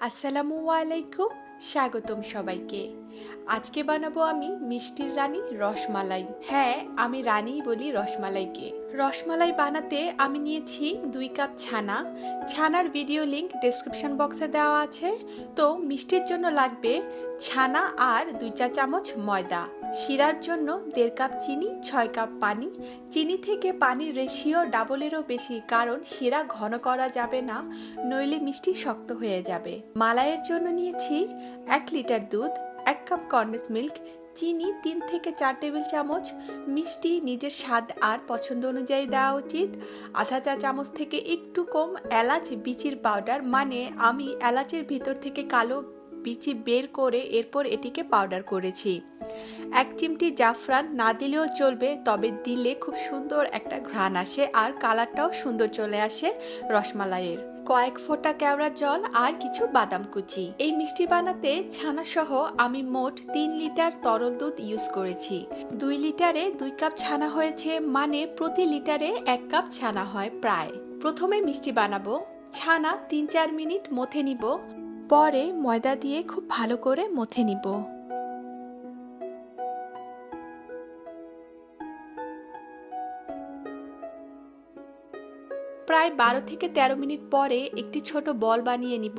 আসসালামু আলাইকুম, স্বাগতম সবাইকে। আজকে বানাবো আমি মিষ্টির রানী রসমালাই। হ্যাঁ আমি রানীই বলি রসমালাইকে। রসমালাই বানাতে আমি নিয়েছি দুই কাপ ছানা। ছানার ভিডিও লিংক ডেসক্রিপশন বক্সে দেওয়া আছে। তো মিষ্টির জন্য লাগবে ছানা আর দুই চা চামচ ময়দা। শিরার জন্য দেড় কাপ চিনি, ছয় কাপ পানি। চিনি থেকে পানির রেশিও ডাবলেরও বেশি, কারণ শিরা ঘন করা যাবে না, নইলে মিষ্টি শক্ত হয়ে যাবে। মালাইয়ের জন্য নিয়েছি এক লিটার দুধ, এক কাপ কর্নেস মিল্ক চিনি তিন থেকে চার টেবিল চামচ, মিষ্টি নিজের স্বাদ আর পছন্দ অনুযায়ী দেওয়া উচিত। আধা চা চামচ থেকে একটু কম এলাচ, বিচির পাউডার মানে আমি এলাচের ভিতর থেকে কালো বিচি বের করে এরপর এটিকে পাউডার করেছি। এক চিমটি জাফরান না দিলেও চলবে, তবে দিলে খুব সুন্দর একটা ঘ্রাণ আসে আর কালারটাও সুন্দর চলে আসে রসমালাইয়ের। কয়েক ফোঁটা কেওড়া জল আর কিছু বাদাম কুচি। এই মিষ্টি বানাতে ছানা সহ আমি মোট তিন লিটার তরল দুধ ইউজ করেছি। দুই লিটারে দুই কাপ ছানা হয়েছে মানে প্রতি লিটারে এক কাপ ছানা হয় প্রায়। প্রথমে মিষ্টি বানাবো, ছানা তিন চার মিনিট মথে নিব, পরে ময়দা দিয়ে খুব ভালো করে মথে নিব। প্রায় বারো থেকে ১৩ মিনিট পরে একটি ছোট বল বানিয়ে নিব।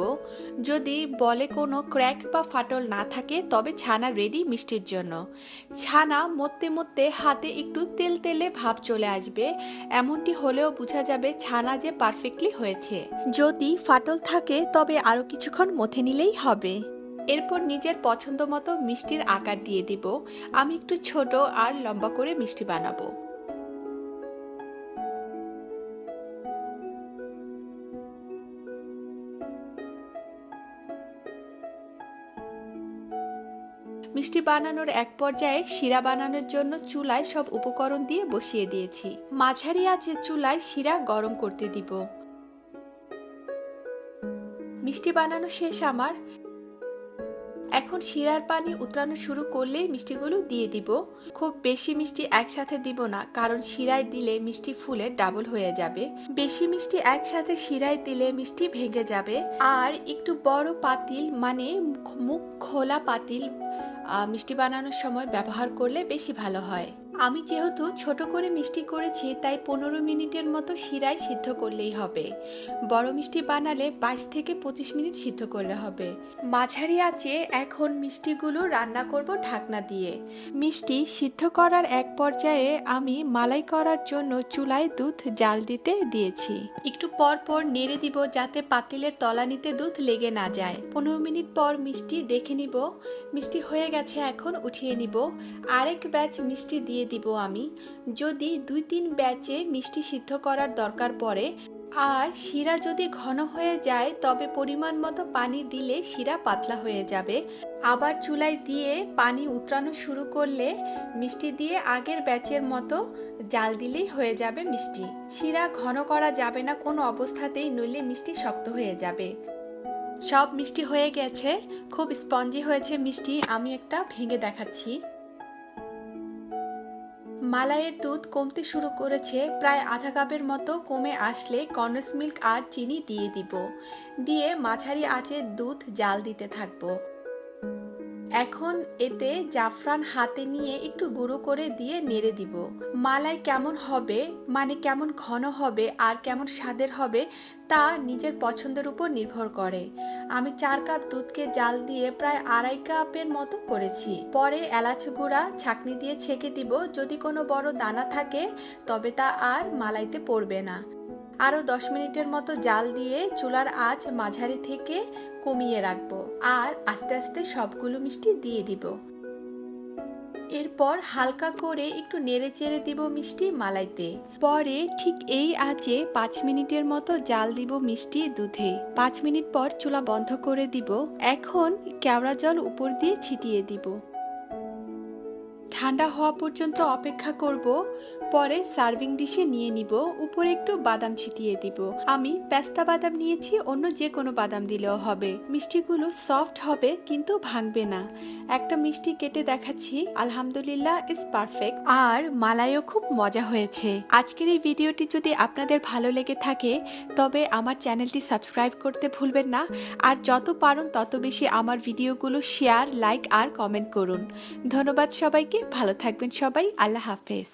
যদি বলে কোনো ক্র্যাক বা ফাটল না থাকে, তবে ছানা রেডি মিষ্টির জন্য। ছানা মরতে মরতে হাতে একটু তেল তেলে ভাব চলে আসবে। এমনটি হলেও বোঝা যাবে ছানা যে পারফেক্টলি হয়েছে। যদি ফাটল থাকে, তবে আরও কিছুক্ষণ মথে নিলেই হবে। এরপর নিজের পছন্দ মতো মিষ্টির আকার দিয়ে দিব। আমি একটু ছোট আর লম্বা করে মিষ্টি বানাবো। মিষ্টি বানানোর এক পর্যায়ে শিরা বানানোর জন্য চুলায় সব উপকরণ দিয়ে বসিয়ে দিয়েছি। মাঝারি আছে চুলায় শিরা গরম করতে দিব। মিষ্টি বানানো শেষ আমার। এখন শিরার পানি উতরানো শুরু করলেই মিষ্টিগুলো দিয়ে দিব। খুব বেশি মিষ্টি একসাথে দিব না, কারণ শিরায় দিলে মিষ্টি ফুলে ডাবল হয়ে যাবে। বেশি মিষ্টি একসাথে শিরায় দিলে মিষ্টি ভেঙে যাবে। আর একটু বড় পাতিল মানে মুখ খোলা পাতিল মিষ্টি বানানোর সময় ব্যবহার করলে বেশি ভালো হয়। আমি যেহেতু ছোট করে মিষ্টি করেছি, তাই পনেরো মিনিটের মতো শিরায় সিদ্ধ করলেই হবে। বড় মিষ্টি বানালে বাইশ থেকে পঁচিশ মিনিট সিদ্ধ করলে হবে। মাঝারি আছে এখন মিষ্টিগুলো রান্না করব ঢাকনা দিয়ে। মিষ্টি সিদ্ধ করার এক পর্যায়ে আমি মালাই করার জন্য চুলায় দুধ জাল দিতে দিয়েছি। একটু পর পর নেড়ে দিব যাতে পাতিলের তলানিতে দুধ লেগে না যায়। পনেরো মিনিট পর মিষ্টি দেখে নিব। মিষ্টি হয়ে গেছে, এখন উঠিয়ে নিব। আরেক ব্যাচ মিষ্টি দিয়ে দিব আমি। যদি দুই তিন ব্যাচে মিষ্টি সিদ্ধ করার দরকার পড়ে, আর শিরা যদি ঘন হয়ে যায়, তবে পরিমাণ মতো পানি দিলে শিরা পাতলা হয়ে যাবে। আবার চুলায় দিয়ে পানি উতরানো শুরু করলে মিষ্টি দিয়ে আগের ব্যাচের মতো জাল দিলেই হয়ে যাবে মিষ্টি। শিরা ঘন করা যাবে না কোনো অবস্থাতেই, নইলে মিষ্টি শক্ত হয়ে যাবে। সব মিষ্টি হয়ে গেছে। খুব স্পঞ্জি হয়েছে মিষ্টি, আমি একটা ভেঙে দেখাচ্ছি। মালাইয়ের দুধ কমতে শুরু করেছে, প্রায় আধা কাপের মতো কমে আসলে কর্নস মিল্ক আর চিনি দিয়ে দিব। দিয়ে মাঝারি আঁচে দুধ জাল দিতে থাকব। এখন এতে জাফরান হাতে নিয়ে একটু গুঁড়ো করে দিয়ে নেড়ে দিব। মালাই কেমন হবে মানে কেমন ঘন হবে আর কেমন স্বাদের হবে, তা নিজের পছন্দের উপর নির্ভর করে। আমি চার কাপ দুধকে জাল দিয়ে প্রায় আড়াই কাপের মতো করেছি। পরে এলাচ গুঁড়া ছাকনি দিয়ে ছেঁকে দিব। যদি কোনো বড় দানা থাকে, তবে তা আর মালাইতে পড়বে না। আরও দশ মিনিটের মতো জাল দিয়ে চুলার আঁচ মাঝারি থেকে কমিয়ে রাখব আর আস্তে আস্তে সবগুলো মিষ্টি দিয়ে দিব। এরপর হালকা করে একটু নেড়ে চেড়ে দিব মিষ্টি মালাইতে। পরে ঠিক এই আঁচে পাঁচ মিনিটের মতো জাল দিব মিষ্টি দুধে। পাঁচ মিনিট পর চুলা বন্ধ করে দিব। এখন কেওড়া জল উপর দিয়ে ছিটিয়ে দিব। ঠান্ডা হওয়া পর্যন্ত অপেক্ষা করব। পরে সার্ভিং ডিশে নিয়ে নিব, উপরে একটু বাদাম ছিটিয়ে দিব। আমি পেস্তা বাদাম নিয়েছি, অন্য যে কোনো বাদাম দিলেও হবে। মিষ্টিগুলো সফট হবে, কিন্তু ভাঙবে না। একটা মিষ্টি কেটে দেখাচ্ছি, আলহামদুলিল্লাহ ইজ পারফেক্ট আর মালাইও খুব মজা হয়েছে। আজকের এই ভিডিওটি যদি আপনাদের ভালো লেগে থাকে, তবে আমার চ্যানেলটি সাবস্ক্রাইব করতে ভুলবেন না। আর যত পারুন, তত বেশি আমার ভিডিওগুলো শেয়ার, লাইক আর কমেন্ট করুন। ধন্যবাদ সবাইকে, ভালো থাকবেন সবাই, আল্লাহ হাফেজ।